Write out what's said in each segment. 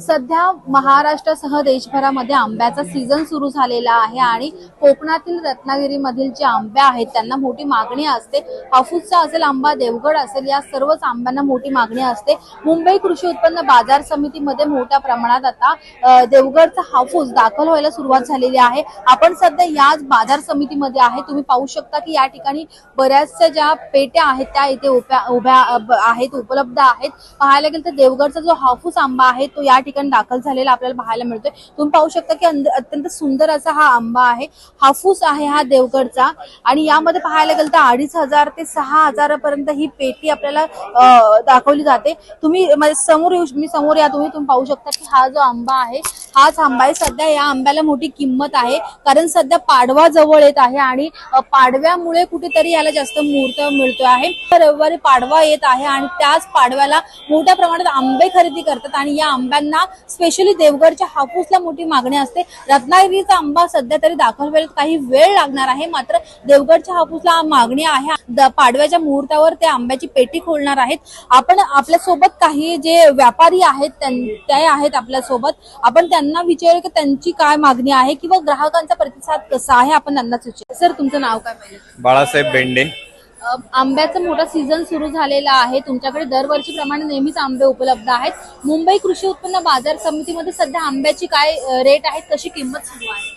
सध्या महाराष्ट्रासह देशभरामध्ये आंब्याचा सीझन सुरू झालेला आहे आणि कोकणातील रत्नागिरीमधील जे आंबे आहेत त्यांना मोठी मागणी असते. हापूसचा असेल आंबा देवगड असेल या सर्वच आंब्यांना मोठी मागणी असते. मुंबई कृषी उत्पन्न बाजार समितीमध्ये मोठ्या प्रमाणात आता देवगडचा हापूस दाखल व्हायला सुरुवात झालेली आहे. आपण सध्या याच बाजार समितीमध्ये आहे. तुम्ही पाहू शकता की या ठिकाणी बऱ्याचशा ज्या पेट्या आहेत त्या इथे उभ्या उभ्या आहेत उपलब्ध आहेत. पाहायला गेलं तर देवगडचा जो हापूस आंबा आहे तो या ठिकाणी दाखल झालेला आपल्याला पाहायला मिळतोय. तुम्ही पाहू शकता की अत्यंत सुंदर असा हा आंबा आहे. हाफूस आहे हा देवगडचा. आणि यामध्ये पाहायला गेलं तर अडीच हजार ते सहा हजारापर्यंत ही पेटी आपल्याला दाखवली जाते. तुम्ही समोर येऊ मी समोर या तुम्ही तुम्ही पाहू शकता की हा जो आंबा आहे हाच आंबा आहे सध्या या आंब्याला मोठी किंमत आहे. कारण सध्या पाडवा जवळ येत आहे आणि पाडव्यामुळे कुठेतरी याला जास्त मुहूर्त मिळतो आहे. रविवारी पाडवा येत आहे आणि त्याच पाडव्याला मोठ्या प्रमाणात आंबे खरेदी करतात आणि या आंब्यांना स्पेशली देवगडच्या हापूसला मोठी मागणी असते. रत्नागिरीचा आंबा सध्या तरी दाखल व्हायला काही वेळ लागणार आहे मात्र देवगडच्या हापूसला मागणी आहे. पाडव्याच्या मुहूर्तावर ते आंब्याची पेटी खोलणार आहेत. आपण आपल्यासोबत काही जे व्यापारी आहेत त्यां- ते आहेत आपल्यासोबत. आपण त्यांना विचारू की त्यांची काय मागणी आहे किंवा ग्राहकांचा प्रतिसाद कसा आहे आपण त्यांनाच विचार सर तुमचं नाव काय पाहिजे? बाळासाहेब बेंडे. आंब्याचा मोठा सीझन सुरू झालेला आहे. तुमच्याकडे दरवर्षीप्रमाणे नेहमीच आंबे उपलब्ध आहेत. मुंबई कृषी उत्पन्न बाजार समितीमध्ये सध्या आंब्याची काय अ, रेट आहेत कशी किंमत सुरू आहे?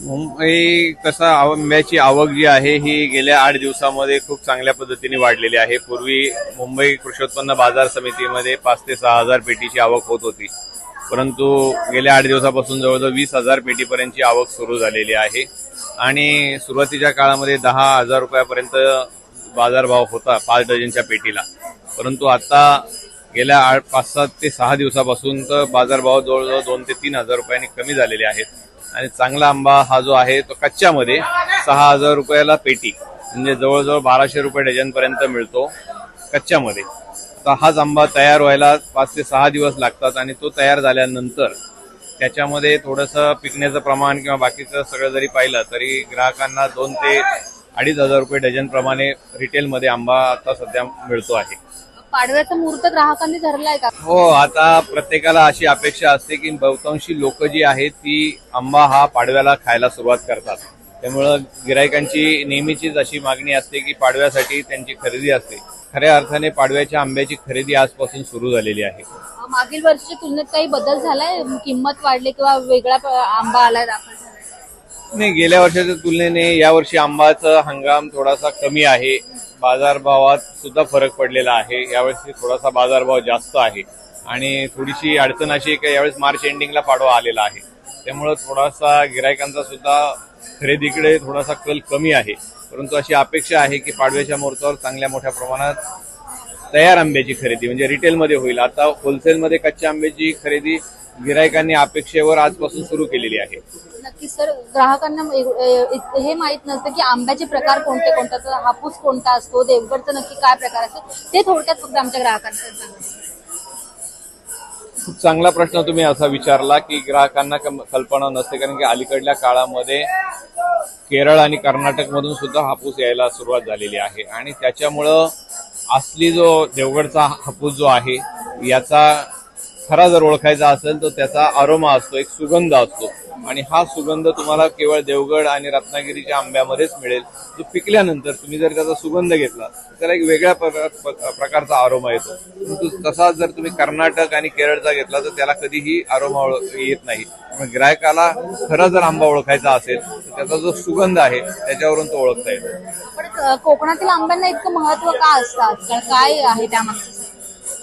मुंबई कसं आंब्याची आवक जी आहे ही गेल्या आठ दिवसामध्ये खूप चांगल्या पद्धतीने वाढलेली आहे. पूर्वी मुंबई कृषी उत्पन्न बाजार समितीमध्ये पाच ते सहा हजार पेटीची आवक होत होती. परंतु गेल्या आठ दिवसापासून जवळजवळ वीस हजार पेटीपर्यंतची आवक सुरू झालेली आहे. आणि सुरुवातीच्या काळामध्ये दहा हजार रुपयापर्यंत बाजारभाव होता पाच डझनच्या पेटीला. परंतु आता गेल्या आठ पाच सात ते सहा दिवसापासून तर बाजारभाव जवळजवळ दोन ते तीन हजार रुपयांनी कमी झालेले आहेत. आणि चांगला आंबा हा जो आहे तो कच्च्यामध्ये सहा हजार रुपयाला पेटी म्हणजे जवळजवळ बाराशे रुपये डझनपर्यंत मिळतो कच्च्यामध्ये. आता हाच आंबा तयार व्हायला पाच ते सहा दिवस लागतात आणि तो तयार झाल्यानंतर त्याच्यामध्ये थोडंसं पिकण्याचं प्रमाण किंवा बाकीचं सगळं जरी पाहिलं तरी ग्राहकांना दोन ते अडीच हजार रुपये डझन प्रमाणे रिटेलमध्ये आंबा आता सध्या मिळतो आहे. पाडव्याचा मुहूर्त ग्राहकांनी धरलाय का? हो आता प्रत्येकाला अशी अपेक्षा असते की बहुतांशी लोक जी आहेत ती आंबा हा पाडव्याला खायला सुरुवात करतात. त्यामुळं गिरायकांची नेहमीचीच अशी मागणी असते की पाडव्यासाठी त्यांची खरेदी असते. खऱ्या अर्थाने पाडव्याच्या आंब्याची खरेदी आजपासून सुरू झालेली आहे. मागील वर्षीच्या तुलनेत काही बदल झालाय? किंमत वाढली किंवा वेगळा आंबा झालाय? नाही गेल्या वर्षाच्या तुलनेने यावर्षी आंबाचा हंगाम थोडासा कमी आहे. बाजारभावात सुद्धा फरक पडलेला आहे. यावर्षी थोडासा बाजारभाव जास्त आहे. आणि थोडीशी अडचण अशी की यावेळेस मार्च एंडिंगला पाडवा आलेला आहे. त्यामुळं थोडासा गिरायकांचा सुद्धा खरेदीकडे थोडासा कल कमी आहे. परंतु अशी अपेक्षा आहे की पाडव्याच्या मुहूर्तावर चांगल्या मोठ्या प्रमाणात तयार आंब्याची खरेदी म्हणजे रिटेलमध्ये होईल. आता होलसेलमध्ये कच्च्या आंब्याची खरेदी गिरायकांनी अपेक्षेवर आजपासून सुरू केलेली आहे. नक्की सर ग्राहकांना हे माहीत नसतं की आंब्याचे प्रकार कोणते कोणता हापूस कोणता असतो देवगडचा नक्की काय प्रकार असतो ते थोडक्यात फक्त आमच्या ग्राहकांना खूप चांगला प्रश्न तुम्ही असा विचारला की ग्राहकांना कल्पना नसते कारण की अलीकडल्या काळामध्ये केरळ आणि कर्नाटकमधून सुद्धा हापूस यायला सुरुवात झालेली आहे. आणि त्याच्यामुळं असली जो देवगडचा हापूस जो आहे याचा खरा जर ओळखायचा असेल तर त्याचा अरोमा असतो एक सुगंध असतो. आणि हा सुगंध तुम्हाला केवळ देवगड आणि रत्नागिरीच्या आंब्यामध्येच मिळेल. जो पिकल्यानंतर तुम्ही जर त्याचा सुगंध घेतला तर त्याला एक वेगळ्या प्रकारचा आरोमा येतो. परंतु तसाच जर तुम्ही कर्नाटक आणि केरळचा घेतला तर त्याला कधीही आरोमा ओळख- येत नाही. मग ग्राहकाला खरा जर आंबा ओळखायचा असेल तर त्याचा जो सुगंध आहे त्याच्यावरून तो ओळखता येतो. पण कोकणातील आंब्यांना इतकं महत्त्व का असतं काय आहे त्यामागचं?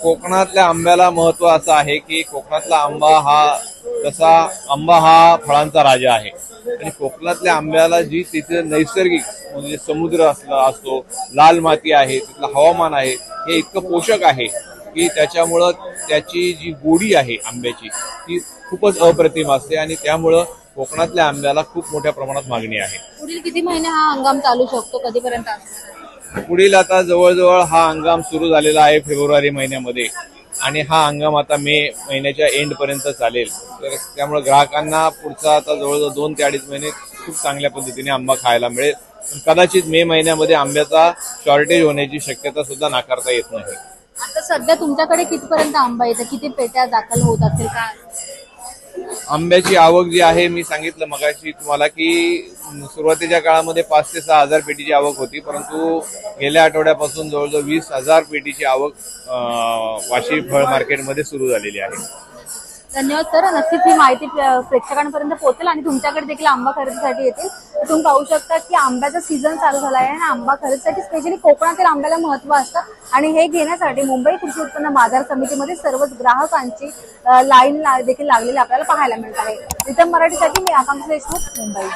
कोकणातल्या आंब्याला महत्त्व असं आहे की कोकणातला आंबा हा तसा आंबा हा फळांचा राजा आहे. आणि कोकणातल्या आंब्याला जी तिथे नैसर्गिक म्हणजे समुद्र असला असतो लाल माती आहे तिथलं हवामान आहे हे इतकं पोषक आहे की त्याच्यामुळं त्याची जी गोडी आहे आंब्याची ती खूपच अप्रतिम असते आणि त्यामुळं कोकणातल्या आंब्याला खूप मोठ्या प्रमाणात मागणी आहे. पुढील किती महिने हा हंगाम चालू शकतो? कधीपर्यंत पुढील आता जवळजवळ हा हंगाम सुरू झालेला आहे फेब्रुवारी महिन्यामध्ये. आणि हा हंगाम आता मे महिन्याच्या एंड पर्यंत चालेल. तर त्यामुळे ग्राहकांना पुढचा आता जवळजवळ दोन ते अडीच महिने खूप चांगल्या पद्धतीने आंबा खायला मिळेल. कदाचित मे महिन्यामध्ये आंब्याचा शॉर्टेज होण्याची शक्यता सुद्धा नाकारता येत नाही. आता सध्या तुमच्याकडे कितीपर्यंत आंबा येतो किती पेट्या दाखल होत असेल का आंब्याची आवक जी आहे मी सांगितलं मगाशी तुम्हाला की सुरुवातीच्या काळामध्ये पाच ते सहा हजार पेटीची आवक होती परंतु गेल्या आठवड्यापासून जवळजवळ वीस हजार पेटीची आवक वाशी फळ मार्केटमध्ये सुरू झालेली आहे. धन्यवाद सर. नक्कीच ही माहिती प्रेक्षकांपर्यंत पोहोचेल आणि तुमच्याकडे देखील आंबा खरेदीसाठी येतील. तर तुम्ही पाहू शकता की आंब्याचा सीझन चालू झाला आहे आणि आंबा खरेदीसाठी स्पेशली कोकणातील आंब्याला महत्त्व असतं. आणि हे घेण्यासाठी मुंबई कृषी उत्पन्न बाजार समितीमध्ये सर्वच ग्राहकांची लाईन देखील लागलेली आपल्याला पाहायला मिळत आहे. रितम मराठीसाठी मी आकांक्षा देशमुख मुंबई.